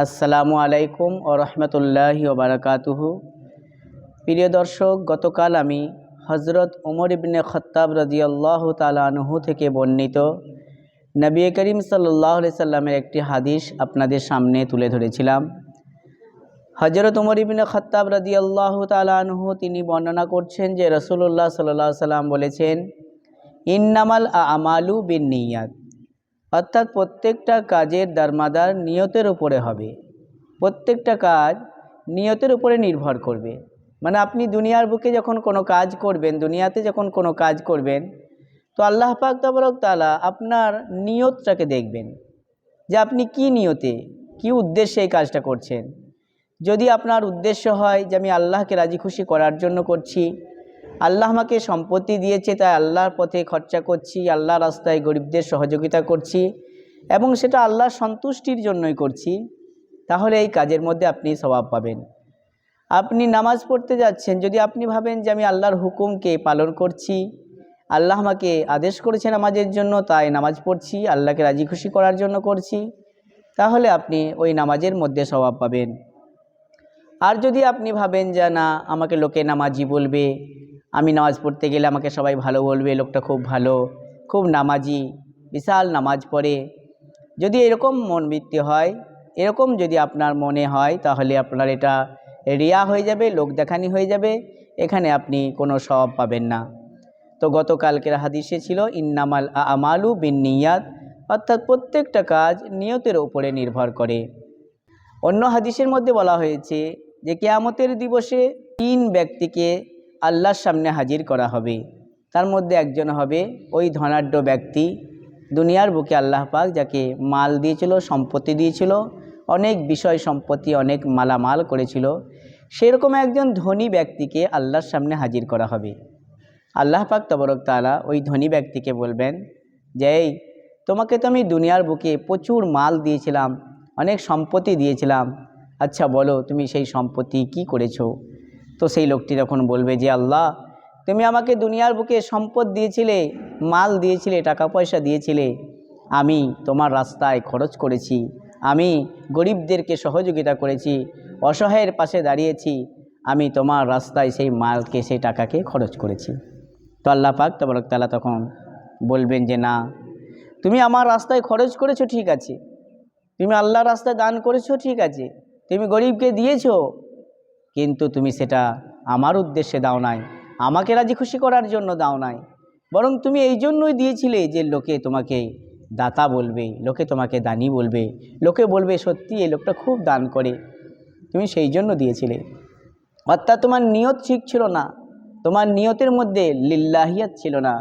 আসসালামু আলাইকুম ও রহমতুল্লাহি ওবরাকাতুহু প্রিয় দর্শক, গতকাল আমি হজরত উমর ইবনে খত্তাব রাজিয়াল্লাহ তালানহু থেকে বর্ণিত নবী করিম সাল্লাহ সাল্লামের একটি হাদিস আপনাদের সামনে তুলে ধরেছিলাম। হজরত উমর ইবনে খত্তাব রাজিয়াল্লাহ তালানহু তিনি বর্ণনা করছেন যে রসুল্লাহ সাল্লাহ সাল্লাম বলেছেন, ইন্নামাল আমালু বিন নিয়াত। অর্থাৎ প্রত্যেকটা কাজের দারমাদার নিয়তের উপরে হবে। প্রত্যেকটা কাজ নিয়তের উপরে নির্ভর করবে। মানে আপনি দুনিয়ার বুকে যখন কোনো কাজ করবেন, দুনিয়াতে যখন কোনো কাজ করবেন, তো আল্লাহ পাক তাবরক তালা আপনার নিয়তটাকে দেখবেন যে আপনি কি নিয়তে, কি উদ্দেশ্যে এই কাজটা করছেন। যদি আপনার উদ্দেশ্য হয় যে আমি আল্লাহকে রাজি খুশি করার জন্য করছি আল্লাহ আমাকে সম্পত্তি দিয়েছে, তাই আল্লাহর পথে খরচা করছি আল্লাহ রাস্তায় গরিবদের সহযোগিতা করছি এবং সেটা আল্লাহর সন্তুষ্টির জন্যই করছি। তাহলে এই কাজের মধ্যে আপনি স্বভাব পাবেন। আপনি নামাজ পড়তে যাচ্ছেন, যদি আপনি ভাবেন যে আমি আল্লাহর হুকুমকে পালন করছি, আল্লাহ আমাকে আদেশ করেছে নামাজের জন্য, তাই নামাজ পড়ছি, আল্লাহকে রাজি খুশি করার জন্য করছি, তাহলে আপনি ওই নামাজের মধ্যে স্বভাব পাবেন। আর যদি আপনি ভাবেন যে না, আমাকে লোকে নামাজি বলবে আমি নামাজ পড়তে গেলে আমাকে সবাই ভালো বলবে, লোকটা খুব ভালো, খুব নামাজি, বিশাল নামাজ পড়ে। যদি এরকম মন বৃত্তি হয়, এরকম যদি আপনার মনে হয়, তাহলে আপনার এটা রিয়া হয়ে যাবে, লোক দেখানি হয়ে যাবে, এখানে আপনি কোনো সব পাবেন না। তো গতকালকের হাদিসে ছিল, ইন্নামাল আমালু বিন নিয়াত, অর্থাৎ প্রত্যেকটা কাজ নিয়তের উপরে নির্ভর করে। অন্য হাদিসের মধ্যে বলা হয়েছে যে, কেয়ামতের দিবসে তিন ব্যক্তিকে আল্লাহর সামনে হাজির করা হবে। তার মধ্যে একজন হবে ওই ধনাঢ্য ব্যক্তি। দুনিয়ার বুকে আল্লাহ পাক যাকে মাল দিয়েছিল, সম্পত্তি দিয়েছিল, অনেক বিষয় সম্পত্তি, অনেক মালামাল করেছিল। সেরকম একজন ধনী ব্যক্তিকে আল্লাহর সামনে হাজির করা হবে। আল্লাহ পাক তবরক তালা ওই ধনী ব্যক্তিকে বলবেন, যে এই, তোমাকে তো আমি দুনিয়ার বুকে প্রচুর মাল দিয়েছিলাম, অনেক সম্পত্তি দিয়েছিলাম। আচ্ছা বলো, তুমি সেই সম্পত্তি কি করেছ? তো সেই লোকটি তখন বলবে যে, আল্লাহ, তুমি আমাকে দুনিয়ার বুকে সম্পদ দিয়েছিলে, মাল দিয়েছিলে টাকা পয়সা দিয়েছিলে। আমি তোমার রাস্তায় খরচ করেছি। আমি গরিবদেরকে সহযোগিতা করেছি। অসহায়ের পাশে দাঁড়িয়েছি। আমি তোমার রাস্তায় সেই মালকে, সেই টাকাকে খরচ করেছি। তো আল্লাহ পাক তবরক তালা তখন বলবেন যে, না, তুমি আমার রাস্তায় খরচ করেছ, ঠিক আছে। তুমি আল্লাহর রাস্তায় দান করেছ, ঠিক আছে। তুমি গরিবকে দিয়েছ কিন্তু তুমি সেটা আমার উদ্দেশ্যে দাও নাই, আমাকে রাজি খুশি করার জন্য দাও নাই। বরং তুমি এই জন্যই দিয়েছিলে যে লোকে তোমাকে দাতা বলবে, লোকে তোমাকে দানি বলবে, লোকে বলবে, সত্যি এই লোকটা খুব দান করে। তুমি সেই জন্য দিয়েছিলে। অর্থাৎ তোমার নিয়ত ঠিক ছিল না, তোমার নিয়তের মধ্যে লিল্লাহিয়াত ছিল না।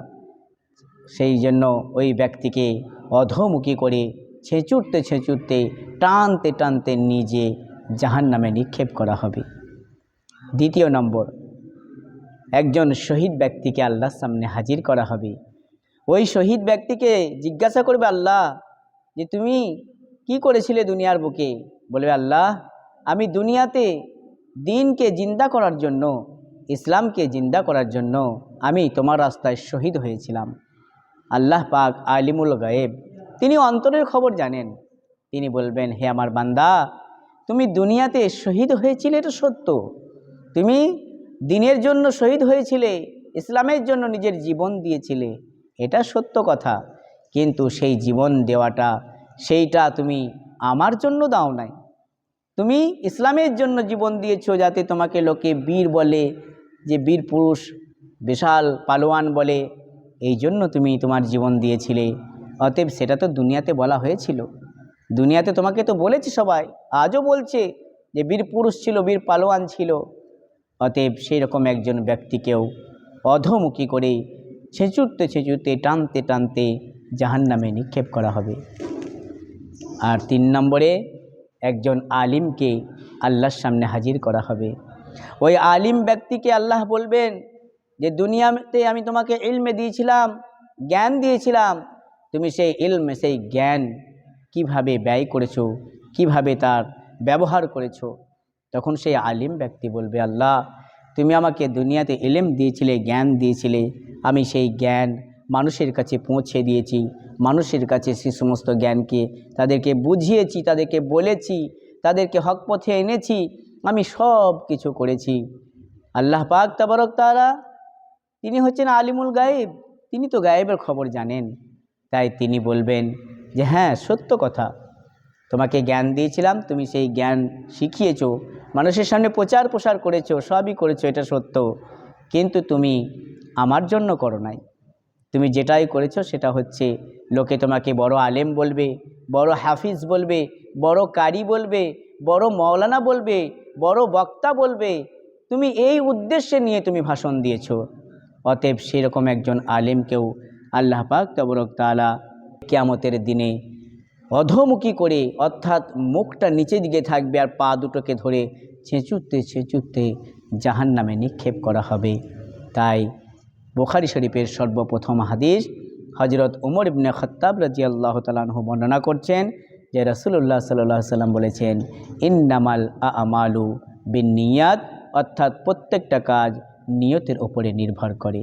সেই জন্য ওই ব্যক্তিকে অধমুখী করে ছেঁচুড়তে ছেঁচুড়তে, টানতে টানতে নিজে জাহান নামে নিক্ষেপ করা হবে। দ্বিতীয় নম্বর, একজন শহীদ ব্যক্তিকে আল্লাহর সামনে হাজির করা হবে। ওই শহীদ ব্যক্তিকে জিজ্ঞাসা করবে, আল্লাহ, যে তুমি কি করেছিলে দুনিয়ার বুকে? বলবে, আল্লাহ, আমি দুনিয়াতে দিনকে জিন্দা করার জন্য, ইসলামকে জিন্দা করার জন্য আমি তোমার রাস্তায় শহীদ হয়েছিলাম। আল্লাহ পাক আলিমুল গায়েব। তিনি অন্তরের খবর জানেন। তিনি বলবেন, হে আমার বান্দা, তুমি দুনিয়াতে শহীদ হয়েছিলে, এটা সত্য। তুমি দিনের জন্য শহীদ হয়েছিলে, ইসলামের জন্য নিজের জীবন দিয়েছিলে। এটা সত্য কথা। কিন্তু সেই জীবন দেওয়াটা, সেইটা তুমি আমার জন্য দাও নাই। তুমি ইসলামের জন্য জীবন দিয়েছ যাতে তোমাকে লোকে বীর বলে, যে বীর পুরুষ, বিশাল পালোয়ান বলে। এই জন্য তুমি তোমার জীবন দিয়েছিলে। অতএব সেটা তো দুনিয়াতে বলা হয়েছিল। দুনিয়াতে তোমাকে তো বলেছে সবাই। আজও বলছে যে বীর পুরুষ ছিল, বীর পালোয়ান ছিল। অতএব সেই রকম একজন ব্যক্তিকেও অধমুখী করে ছেঁচুরতে ছেঁচুরতে টানতে টানতে জাহান নামে নিক্ষেপ করা হবে। আর তিন নম্বরে একজন আলিমকে আল্লাহর সামনে হাজির করা হবে। ওই আলিম ব্যক্তিকে আল্লাহ বলবেন যে, দুনিয়াতে আমি তোমাকে ইলমে দিয়েছিলাম, জ্ঞান দিয়েছিলাম। তুমি সেই ইলমে, সেই জ্ঞান কীভাবে ব্যয় করেছ, কীভাবে তার ব্যবহার করেছ তখন সেই আলিম ব্যক্তি বলবে, আল্লাহ, তুমি আমাকে দুনিয়াতে এলেম দিয়েছিলে, জ্ঞান দিয়েছিলে। আমি সেই জ্ঞান মানুষের কাছে পৌঁছে দিয়েছি। মানুষের কাছে সে সমস্ত জ্ঞানকে তাদেরকে বুঝিয়েছি, তাদেরকে বলেছি, তাদেরকে হক পথে এনেছি। আমি সব কিছু করেছি। আল্লাহ পাক তাবারক তারা তিনি হচ্ছেন আলিমুল গায়েব। তিনি তো গায়েবের খবর জানেন। তাই তিনি বলবেন যে হ্যাঁ সত্য কথা। তোমাকে জ্ঞান দিয়েছিলাম, তুমি সেই জ্ঞান শিখিয়েছো। মানুষের সামনে প্রচার প্রসার করেছ, সবই করেছ, এটা সত্য। কিন্তু তুমি আমার জন্য করো নাই। তুমি যেটাই করেছ, সেটা হচ্ছে লোকে তোমাকে বড় আলেম বলবে, বড় হাফিজ বলবে, বড় কারি বলবে, বড় মৌলানা বলবে, বড় বক্তা বলবে। তুমি এই উদ্দেশ্যে নিয়ে তুমি ভাষণ দিয়েছ। অতএব সেরকম একজন আলেমকেও আল্লাহ পাক তবরক তালা কেয়ামতের দিনে অধমুখী করে, অর্থাৎ মুখটা নিচে দিকে থাকবে আর পা দুটোকে ধরে ছেঁচুতে ছেঁচুতে জাহান নামে নিক্ষেপ করা হবে। তাই বোখারি শরীফের সর্বপ্রথম হাদিস হজরত উমর ইবনে খত্তাব রাজি আল্লাহ তালাহ বর্ণনা করছেন যে রসুল্লাহ সাল্লাহ সাল্লাম বলেছেন, ইন্নামাল আমালু বিন নিয়াত অর্থাৎ প্রত্যেকটা কাজ নিয়তের ওপরে নির্ভর করে।